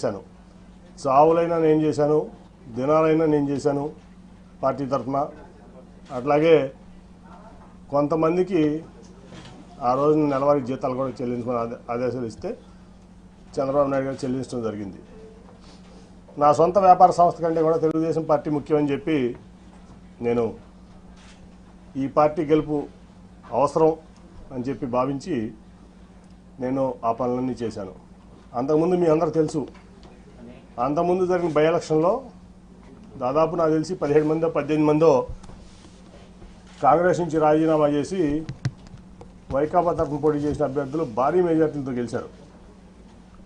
చేశాను. చావులైనా నేను చేశాను దినాలైనా నేను చేశాను పార్టీ తరఫున. అట్లాగే కొంతమందికి ఆ రోజు నెలవారీ జీతాలు కూడా చెల్లించుకుని ఆదేశాలు ఇస్తే చంద్రబాబు నాయుడు గారు చెల్లించడం జరిగింది. నా సొంత వ్యాపార సంస్థ కంటే కూడా తెలుగుదేశం పార్టీ ముఖ్యమని చెప్పి నేను ఈ పార్టీ గెలుపు అవసరం అని చెప్పి భావించి నేను ఆ పనులన్నీ చేశాను. అంతకుముందు మీ అందరు తెలుసు అంతకుముందు జరిగిన బై ఎలక్షన్లో దాదాపు నాకు తెలిసి పదిహేడు మందో పద్దెనిమిది మందో కాంగ్రెస్ నుంచి రాజీనామా చేసి వైకాపా తరఫున పోటీ చేసిన అభ్యర్థులు భారీ మెజార్టీలతో గెలిచారు.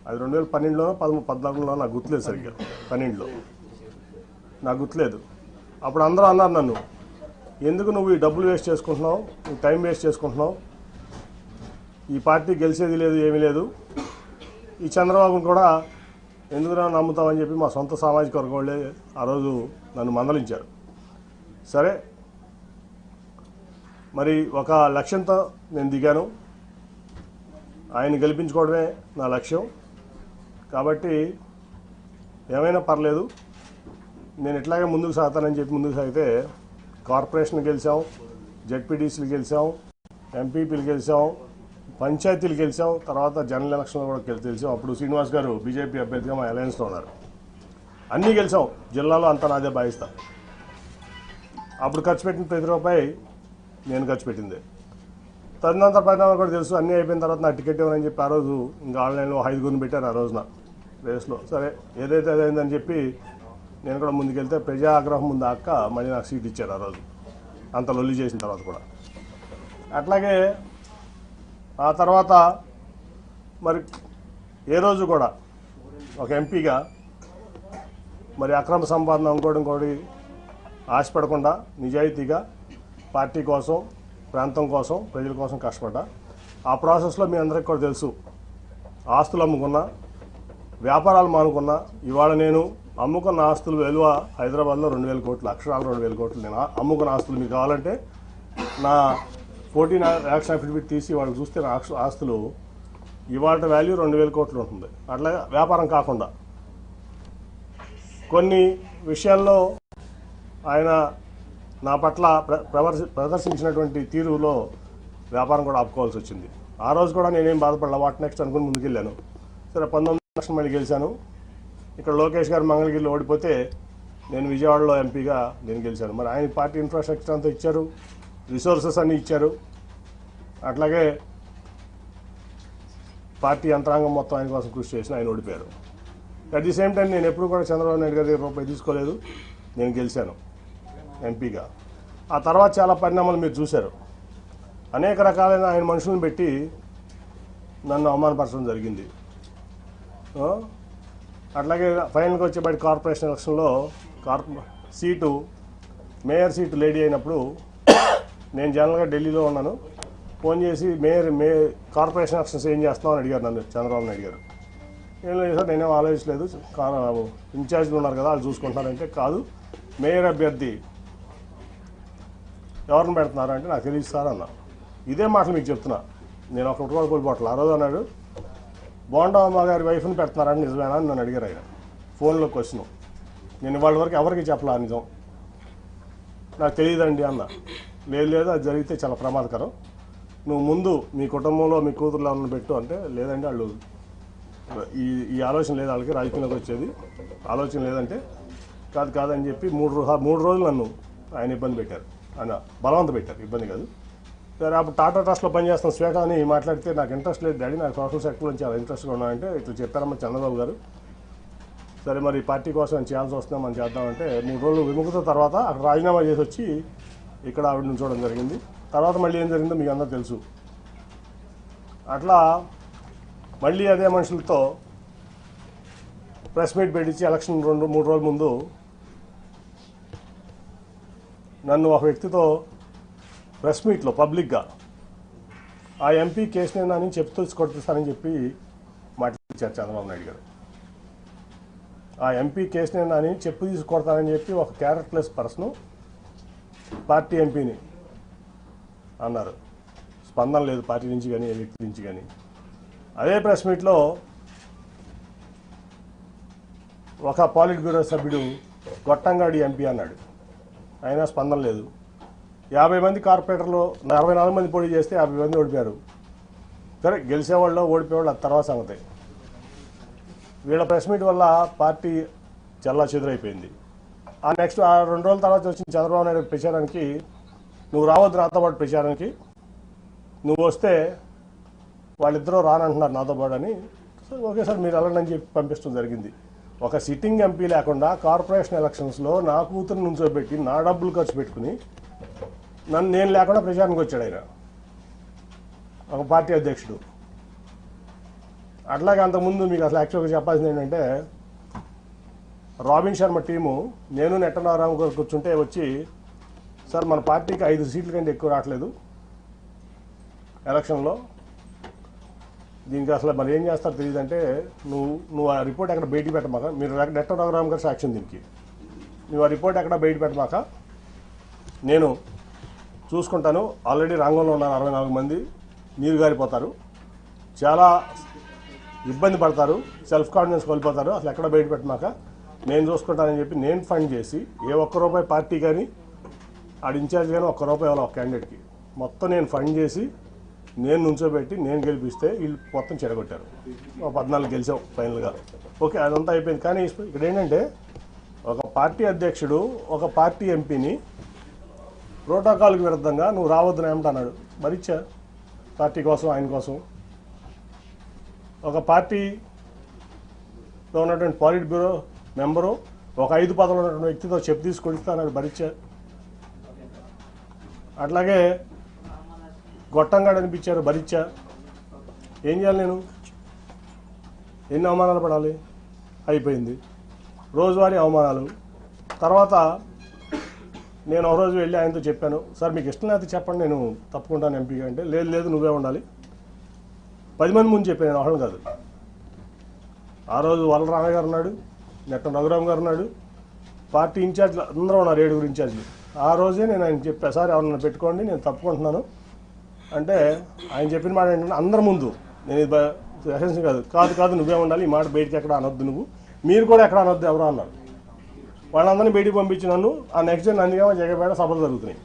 అది రెండు వేల పన్నెండులోనో పదమూడు పద్నాలుగులో నాకు గుర్తులేదు సరిగ్గా. పన్నెండులో. నాకు గుర్తులేదు. అప్పుడు అందరూ అన్నారు నన్ను ఎందుకు నువ్వు ఈ డబ్బులు వేస్ట్ చేసుకుంటున్నావు? నువ్వు టైం వేస్ట్ చేసుకుంటున్నావు? ఈ పార్టీ గెలిచేది లేదు ఏమీ లేదు. ఈ చంద్రబాబును కూడా ఎందుకు నమ్ముతామని చెప్పి మా సొంత సామాజిక వర్గం వాళ్ళే ఆ రోజు నన్ను మందలించారు. సరే మరి ఒక లక్ష్యంతో నేను దిగాను. ఆయన గెలిపించుకోవడమే నా లక్ష్యం. కాబట్టి ఏమైనా పర్లేదు నేను ఇట్లాగే ముందుకు సాగుతానని చెప్పి ముందుకు సాగితే కార్పొరేషన్ గెలిచాం జెడ్పీటీసీలు గెలిచాం ఎంపీపీలు గెలిచాం పంచాయతీలు గెలిచాం తర్వాత జనరల్ ఎలక్షన్లో కూడా గెలి- గెలిచాం. అప్పుడు శ్రీనివాస్ గారు బీజేపీ అభ్యర్థిగా మా అలయన్స్లో ఉన్నారు. అన్నీ గెలిచాం. జిల్లాలో అంతా నాదే భావిస్తా. అప్పుడు ఖర్చు పెట్టిన ప్రతి రూపాయి నేను ఖర్చు పెట్టింది. తదనంతర పరిణామాలు కూడా తెలుసు. అన్నీ అయిపోయిన తర్వాత నా టికెట్ ఇవ్వనని చెప్పి ఆ రోజు ఇంకా ఆన్లైన్లో ఐదుగురిని పెట్టారు ఆ రోజున. రేస్లో. సరే ఏదైతే అదైందని చెప్పి నేను కూడా ముందుకెళ్తే ప్రజా ఆగ్రహం ముందు అక్క మళ్ళీ నాకు సీట్ ఇచ్చారు ఆ రోజు. అంత లొల్లి చేసిన తర్వాత కూడా. అట్లాగే ఆ తర్వాత మరి ఏ రోజు కూడా ఒక ఎంపీగా మరి అక్రమ సంపాదన ఇంకోటి ఇంకోటి ఆశపడకుండా నిజాయితీగా పార్టీ కోసం ప్రాంతం కోసం ప్రజల కోసం కష్టపడ్డా. ఆ ప్రాసెస్లో మీ అందరికీ కూడా తెలుసు. ఆస్తులు అమ్ముకున్నా వ్యాపారాలు మానుకున్నా ఇవాళ నేను అమ్ముకున్న ఆస్తులు విలువ హైదరాబాద్లో రెండు వేల కోట్లు అక్షరాలు రెండు వేల కోట్లు. నేను అమ్ముకున్న ఆస్తులు మీకు కావాలంటే నా ఫోర్టీన్ యాక్షన్ అఫిడవిట్ తీసి వాళ్ళకి చూస్తే నా ఆస్తులు ఇవాళ వాల్యూ రెండు వేల కోట్లు ఉంటుంది. అట్లా వ్యాపారం కాకుండా. కొన్ని విషయాల్లో ఆయన నా పట్ల ప్ర ప్రదర్శించినటువంటి తీరులో వ్యాపారం కూడా ఆపుకోవాల్సి వచ్చింది. ఆ రోజు కూడా నేనేం బాధపడలే. వాట్ నెక్స్ట్ అనుకుని ముందుకెళ్ళాను. సరే పంతొమ్మిది లక్షలు మళ్ళీ గెలిచాను. ఇక్కడ లోకేష్ గారు మంగళగిరిలో ఓడిపోతే నేను విజయవాడలో ఎంపీగా నేను గెలిచాను. మరి ఆయన పార్టీ ఇన్ఫ్రాస్ట్రక్చర్ అంతా ఇచ్చారు. రిసోర్సెస్ అన్నీ ఇచ్చారు. అట్లాగే పార్టీ యంత్రాంగం మొత్తం ఆయన కోసం కృషి చేసిన ఆయన ఓడిపోయారు. అట్ ది సేమ్ టైం నేను ఎప్పుడు కూడా చంద్రబాబు నాయుడు గారి రూపాయి తీసుకోలేదు. నేను గెలిచాను ఎంపీగా. ఆ తర్వాత చాలా పరిణామాలు మీరు చూశారు. అనేక రకాలైన ఆయన మనుషులను పెట్టి నన్ను అవమానపరచడం జరిగింది. అట్లాగే ఫైనల్గా వచ్చేబడి కార్పొరేషన్ ఎలక్షన్లో corpo seat mayor seat lady అయినప్పుడు నేను జనరల్గా ఢిల్లీలో ఉన్నాను. ఫోన్ చేసి మేయర్ మే కార్పొరేషన్ ఎలక్షన్స్ ఏం చేస్తామని అడిగారు నన్ను చంద్రబాబు నాయుడు గారు. ఏం లేదు సార్ నేనేం ఆలోచించలేదు. ఇన్ఛార్జ్లు ఉన్నారు కదా వాళ్ళు చూసుకుంటారంటే కాదు. మేయర్ అభ్యర్థి ఎవరిని పెడుతున్నారు అంటే నాకు తెలియదు సార్ అన్న. ఇదే మాటలు మీకు చెప్తున్నా. నేను ఒక కూడా కోల్పోవట్లేదు ఆ రోజు అన్నాడు. బోండమ్మ గారి వైఫ్ని పెడుతున్నారని నిజమేనా అని నన్ను అడిగారు ఆయన. ఫోన్లో క్వశ్చన్. నేను వాళ్ళ వరకు ఎవరికి చెప్పలా నిజం? నాకు తెలియదండి అన్న. లేదు లేదు అది జరిగితే చాలా ప్రమాదకరం. నువ్వు ముందు మీ కుటుంబంలో మీ కూతురులో ఉన్న పెట్టు అంటే లేదంటే వాళ్ళు ఈ ఈ ఆలోచన లేదు వాళ్ళకి రాజకీయంలోకి వచ్చేది. ఆలోచన లేదంటే కాదు కాదని చెప్పి మూడు మూడు రోజులు నన్ను ఆయన ఇబ్బంది పెట్టారు. ఆయన బలవంత పెట్టారు ఇబ్బంది కాదు. సరే అప్పుడు టాటా ట్రస్ట్లో పనిచేస్తున్న శ్వేత అని మాట్లాడితే నాకు ఇంట్రెస్ట్ లేదు డాడీ నాకు సోషల్ సెక్టర్ నుంచి చాలా ఇంట్రెస్ట్గా ఉన్నానంటే ఇట్లా చెప్పారమ్మా చంద్రబాబు గారు. సరే మరి పార్టీ కోసం చేయాల్సి వస్తుందా మనం చేద్దామంటే మూడు రోజులు విముఖత తర్వాత అక్కడ రాజీనామా చేసి వచ్చి ఇక్కడ ఆవిడ నుంచోవడం జరిగింది. తర్వాత మళ్ళీ ఏం జరిగిందో మీకు అందరూ తెలుసు. అట్లా మళ్ళీ అదే మనుషులతో ప్రెస్ మీట్ పెట్టించి ఎలక్షన్ రెండు మూడు రోజుల ముందు నన్ను ఒక వ్యక్తితో ప్రెస్ మీట్లో పబ్లిక్గా ఆ ఎంపీ కేసు నేను అని చెప్తూ కొట్టిస్తానని చెప్పి మాట్లాడించారు చంద్రబాబు నాయుడు గారు. ఆ ఎంపీ కేసు నేను అని చెప్పు తీసుకొడతానని చెప్పి ఒక క్యారెక్టర్లెస్ పర్సన్ పార్టీ ఎంపీని అన్నారు. స్పందన లేదు పార్టీ నుంచి కానీ ఏ వ్యక్తి నుంచి కానీ. అదే ప్రెస్ మీట్లో ఒక పాలిట్ బ్యూరో సభ్యుడు గొట్టంగాడి ఎంపీ అన్నాడు. అయినా స్పందన లేదు. యాభై మంది కార్పొరేటర్లు అరవై నాలుగు మంది పోటీ చేస్తే యాభై మంది ఓడిపోయారు. సరే గెలిచేవాళ్ళు ఓడిపోయేవాళ్ళు ఆ తర్వాత సంగతి. వీళ్ళ ప్రెస్ మీట్ వల్ల పార్టీ చల్లా చెదురైపోయింది. ఆ నెక్స్ట్ ఆ రెండు రోజుల తర్వాత వచ్చిన చంద్రబాబు నాయుడు ప్రచారానికి నువ్వు రావద్దు నాతో పాటు ప్రచారానికి. నువ్వు వస్తే వాళ్ళిద్దరూ రానంటున్నారు నాతో పాటు అని. సో ఓకే సార్ మీరు వెళ్ళండి అని చెప్పి పంపించడం జరిగింది. ఒక సిట్టింగ్ ఎంపీ లేకుండా కార్పొరేషన్ ఎలక్షన్స్లో నా కూతురు నుంచోబెట్టి నా డబ్బులు ఖర్చు పెట్టుకుని నన్ను నేను లేకుండా ప్రచారానికి వచ్చాడు ఆయన. ఒక పార్టీ అధ్యక్షుడు. అట్లాగే అంతకుముందు మీకు అసలు యాక్చువల్గా చెప్పాల్సింది ఏంటంటే రాబిన్ శర్మ టీము నేను నెట్టనారాము గారు కూర్చుంటే వచ్చి సార్ మన పార్టీకి ఐదు సీట్ల కంటే ఎక్కువ రావట్లేదు. ఎలక్షన్లో దీనికి అసలు మరి ఏం చేస్తారో తెలియదు అంటే నువ్వు నువ్వు ఆ రిపోర్ట్ ఎక్కడ బయటికి పెట్టమాక మీరు నెట్ట గారు సాక్ష్యం దీనికి. నువ్వు ఆ రిపోర్ట్ ఎక్కడ బయట పెట్టమాక నేను చూసుకుంటాను. ఆల్రెడీ రంగంలో ఉన్నారు అరవై నాలుగు మంది. నీరు గారిపోతారు. చాలా ఇబ్బంది పడతారు. సెల్ఫ్ కాన్ఫిడెన్స్ కోల్పోతారు. అసలు ఎక్కడ బయట పెట్టమాక నేను చూసుకుంటానని చెప్పి నేను ఫండ్ చేసి ఏ ఒక్క రూపాయి పార్టీ కానీ ఆడ ఇన్ఛార్జ్ కానీ ఒక్క రూపాయి ఇవ్వాలి ఒక క్యాండిడేట్కి మొత్తం నేను ఫండ్ చేసి నేను నుంచోబెట్టి నేను గెలిపిస్తే వీళ్ళు మొత్తం చెడగొట్టారు. పద్నాలుగు గెలిచాం ఫైనల్గా. ఓకే అదంతా అయిపోయింది. కానీ ఇక్కడ ఏంటంటే ఒక పార్టీ అధ్యక్షుడు ఒక పార్టీ ఎంపీని ప్రోటోకాల్కి విరుద్ధంగా నువ్వు రావద్దున ఏమంటన్నాడు మరిచ్చా పార్టీ కోసం ఆయన కోసం. ఒక పార్టీలో ఉన్నటువంటి పాలిట్ బ్యూరో మెంబరు ఒక ఐదు పదవులు ఉన్నటువంటి వ్యక్తితో చెప్పు తీసుకొడిస్తే అన్నాడు భరించే. అట్లాగే గొట్టంగా అనిపించారు భరించా. ఏం చేయాలి నేను? ఎన్ని అవమానాలు పడాలి? అయిపోయింది. రోజువారీ అవమానాలు. తర్వాత నేను ఒక రోజు వెళ్ళి ఆయనతో చెప్పాను సార్ మీకు ఇష్టం లేకపోతే చెప్పండి నేను తప్పుకుంటాను ఎంపీగా అంటే లేదు లేదు నువ్వే ఉండాలి. పది మంది ముందు చెప్పాను నేను ఒకళ్ళు కాదు. ఆ రోజు వల్ల రామయ్య గారు ఉన్నాడు. నెట్ట రఘురామ్ గారు ఉన్నాడు. పార్టీ ఇన్ఛార్జ్లు అందరూ ఉన్నారు ఏడుగురు ఇన్ఛార్జ్లు. ఆ రోజే నేను ఆయన చెప్పా సార్ ఎవరన్నా పెట్టుకోండి నేను తప్పుకుంటున్నాను. అంటే ఆయన చెప్పిన మాట ఏంటంటే అందరి ముందు నేను ఇది ఎసెన్స్ కాదు కాదు కాదు నువ్వే ఉండాలి ఈ మాట బయటికి ఎక్కడ అనొద్దు నువ్వు. మీరు కూడా ఎక్కడ అనొద్దు ఎవరో అన్నారు. వాళ్ళందరినీ బయటికి పంపించి నన్ను ఆ నెక్స్ట్ డే నందిగామ జగపేట సభలు జరుగుతున్నాయి.